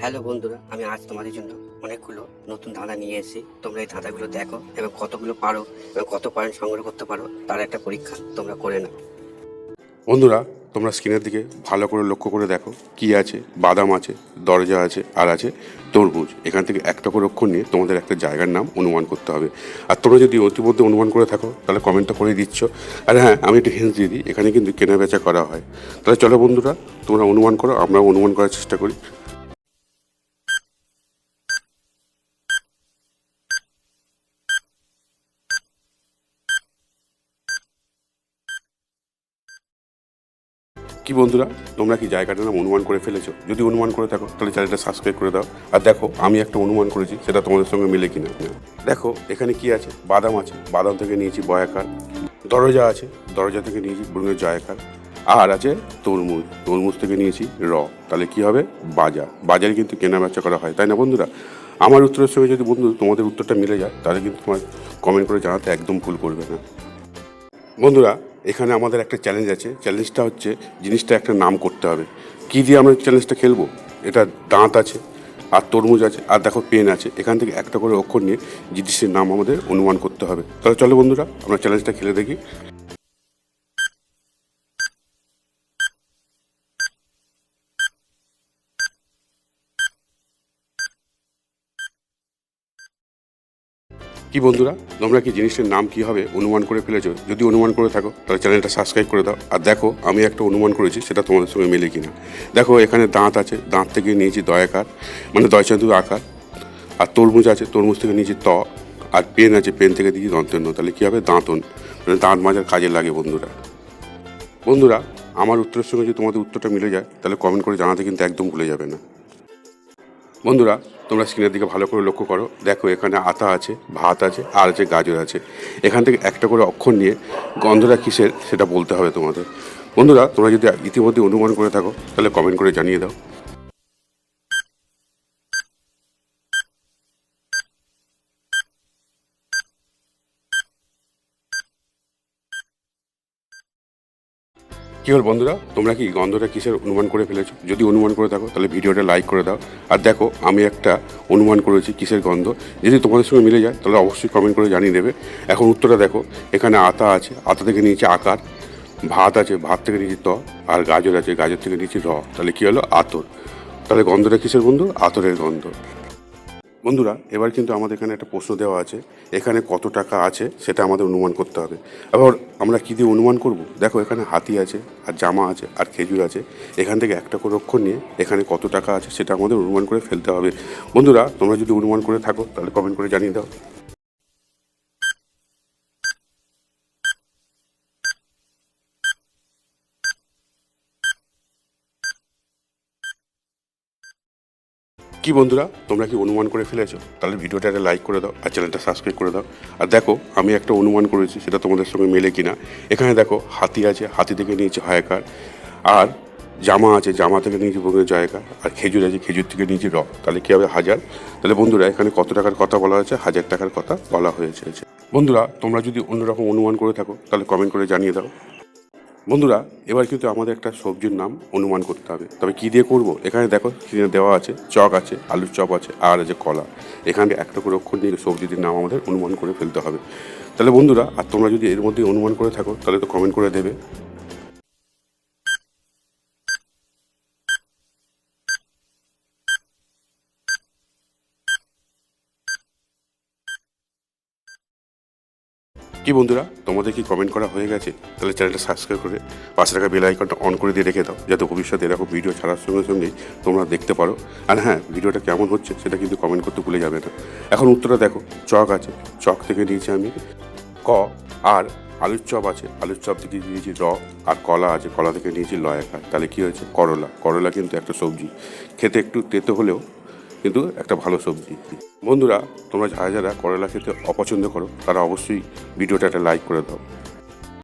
Hello বন্ধুরা, আমি আজ তোমাদের জন্য অনেকগুলো নতুন ধাঁধা নিয়ে এসেছি। তোমরা এই ধাঁধাগুলো দেখো, এবং কতগুলো পারো, এবং কত পয়েন্ট সংগ্রহ করতে পারো, তার একটা পরীক্ষা তোমরা করে নাও। বন্ধুরা, তোমরা স্ক্রিনের দিকে ভালো করে লক্ষ্য করে দেখো, কি আছে, বাদাম আছে, দরজা আছে, আর আছে তরমুজ। এখান থেকে একটা করে অক্ষর নিয়ে তোমাদের একটা জায়গার নাম অনুমান করতে হবে। আর তোমরা যদি অতিমধ্যে অনুমান করে থাকো, তাহলে কমেন্টটা করে দিচ্ছ। আর হ্যাঁ আমি একটু হেন্স দিয়ে দিই, এখানে কিন্তু কেনা বেচা করা হয়। তাহলে চলো বন্ধুরা, তোমরা অনুমান করো, আমরাও অনুমান করার চেষ্টা করি। কি বন্ধুরা, তোমরা কি জায়গাটার নাম অনুমান করে ফেলেছো? যদি অনুমান করে থাকো, তাহলে চ্যানেলটা সাবস্ক্রাইব করে দাও। আর দেখো, আমি একটা অনুমান করেছি, সেটা তোমাদের সঙ্গে মিলে কিনা। দেখো, এখানে কি আছে? বাদাম আছে। বাদাম থেকে নিয়েছি বয়াকার। দরজা আছে। দরজা থেকে নিয়েছি বরুণের জয়াকার। আর আছে তরমুজ। তরমুজ থেকে নিয়েছি র। তাহলে কি হবে? বাজার। বাজারে কিন্তু কেনা বেচা করা হয়, তাই না বন্ধুরা? আমার উত্তরের সঙ্গে যদি বন্ধু, তোমাদের উত্তরটা মিলে যায়, তাহলে কিন্তু তোমার কমেন্ট করে জানাতে একদম ভুল করবে না। বন্ধুরা এখানে আমাদের একটা চ্যালেঞ্জ আছে। চ্যালেঞ্জটা হচ্ছে জিনিসটা একটা নাম করতে হবে। কী দিয়ে আমরা চ্যালেঞ্জটা খেলব? এটা দাঁত আছে, আর তরমুজ আছে, আর দেখো পেন আছে। এখান থেকে একটা করে অক্ষর নিয়ে জিনিসের নাম আমাদের অনুমান করতে হবে। তাহলে চলো বন্ধুরা, আমরা চ্যালেঞ্জটা খেলে দেখি। কি বন্ধুরা, তোমরা কি জিনিসের নাম কি হবে অনুমান করে ফেলেছো? যদি অনুমান করে থাকো, তাহলে চ্যানেলটা সাবস্ক্রাইব করে দাও। আর দেখো, আমি একটা অনুমান করেছি, সেটা তোমাদের সঙ্গে মেলে কিনা। দেখো, এখানে দাঁত আছে, দাঁত থেকে নিয়েছি দয়াকার মানে দয়চান্দু আকার। আর তরমুজ আছে, তরমুজ থেকে নিয়েছি ত। আর পেন আছে, পেন থেকে দিয়েছি দন্তন্য তাহলে কী হবে? দাঁতন। মানে দাঁত মাজার কাজে লাগে বন্ধুরা। বন্ধুরা, আমার উত্তরের সঙ্গে যদি তোমাদের উত্তরটা মিলে যায়, তাহলে কমেন্ট করে জানাতে কিন্তু একদম ভুলে যাবে না। বন্ধুরা, তোমরা স্ক্রিনের দিকে ভালো করে লক্ষ্য করো। দেখো, এখানে আতা আছে, ভাত আছে, আর আছে গাজর আছে। এখান থেকে একটা করে অক্ষর নিয়ে গন্ধটা কিসের সেটা বলতে হবে তোমাদের। বন্ধুরা, তোমরা যদি ইতিমধ্যে অনুমান করে থাকো, তাহলে কমেন্ট করে জানিয়ে দাও। কি হল বন্ধুরা? তোমরা কি গন্ধটা কিসের অনুমান করে ফেলেছো? যদি অনুমান করে থাকো, তাহলে ভিডিওটা লাইক করে দাও। আর দেখো, আমি একটা অনুমান করেছি কিসের গন্ধ। যদি তোমাদের সঙ্গে মিলে যায়, তাহলে অবশ্যই কমেন্ট করে জানিয়ে দেবে। এখন উত্তরটা দেখো, এখানে আতা আছে, আতা থেকে নিয়েছে আকার। ভাত আছে, ভাত থেকে নিয়েছি ত, আর গাজর আছে, গাজর থেকে নিয়েছি র। তাহলে কী হলো? আতর। তাহলে গন্ধটা কিসের বন্ধু? আতরের গন্ধ। বন্ধুরা, এবার কিন্তু আমাদের এখানে একটা প্রশ্ন দেওয়া আছে, এখানে কত টাকা আছে সেটা আমাদের অনুমান করতে হবে। এবার আমরা কী দিয়ে অনুমান করব? দেখো, এখানে হাতি আছে, আর জামা আছে, আর খেজুর আছে। এখান থেকে একটা করে অক্ষর নিয়ে এখানে কত টাকা আছে সেটা আমাদের অনুমান করে ফেলতে হবে। বন্ধুরা, তোমরা যদি অনুমান করে থাকো, তাহলে কমেন্ট করে জানিয়ে দাও। কি বন্ধুরা, তোমরা কি অনুমান করে ফেলেছো? তাহলে ভিডিওটা একটা লাইক করে দাও আর চ্যানেলটা সাবস্ক্রাইব করে দাও। আর দেখো, আমি একটা অনুমান করেছি, সেটা তোমাদের সঙ্গে মেলে কিনা। এখানে দেখো, হাতি আছে, হাতি থেকে নিয়েছে হায়কার। আর জামা আছে, জামা থেকে নিয়েছি বন্ধুদের জয়কার আর খেজুর আছে, খেজুর থেকে নিয়েছি র তাহলে কী হবে হাজার? তাহলে বন্ধুরা, এখানে কত টাকার কথা বলা হয়েছে? হাজার টাকার কথা বলা হয়েছে। বন্ধুরা, তোমরা যদি অন্যরকম অনুমান করে থাকো, তাহলে কমেন্ট করে জানিয়ে দাও। বন্ধুরা, এবার কিন্তু আমাদের একটা সবজির নাম অনুমান করতে হবে। তবে কি দিয়ে করব? এখানে দেখো কিনে দেওয়া আছে চক আছে, আলুর চপ আছে, আর আছে কলা। এখানে একটা করে অক্ষর নিয়ে সবজিটির নাম আমাদের অনুমান করে ফেলতে হবে। তাহলে বন্ধুরা, আর তোমরা যদি এর মধ্যে অনুমান করে থাকো, তাহলে তো কমেন্ট করে দেবে। কি বন্ধুরা, তোমাদের কি কমেন্ট করা হয়ে গেছে? তাহলে চ্যানেলটা সাবস্ক্রাইব করে পাশে রাখা বেল আইকনটা অন করে দিয়ে রেখে দাও, যাতে ভবিষ্যতে এরকম ভিডিও ছাড়ার সঙ্গে সঙ্গেই তোমরা দেখতে পারো। আর হ্যাঁ ভিডিওটা কেমন হচ্ছে সেটা কিন্তু কমেন্ট করতে ভুলে যাবে না। এখন উত্তরটা দেখো, চক আছে, চক থেকে নিয়েছি আমি। ক, আর, আলুর চপ আছে, আলুর চপ থেকে নিয়েছি র, আর কলা আছে, কলা থেকে নিয়েছি লয়াকার তাহলে কী হয়েছে? করলা করলা কিন্তু একটা সবজি। খেতে একটু তেতো হলেও কিন্তু একটা ভালো সবজি। বন্ধুরা, তোমরা যারা যারা করলা খেতে অপছন্দ করো, তারা অবশ্যই ভিডিওটা একটা লাইক করে দাও।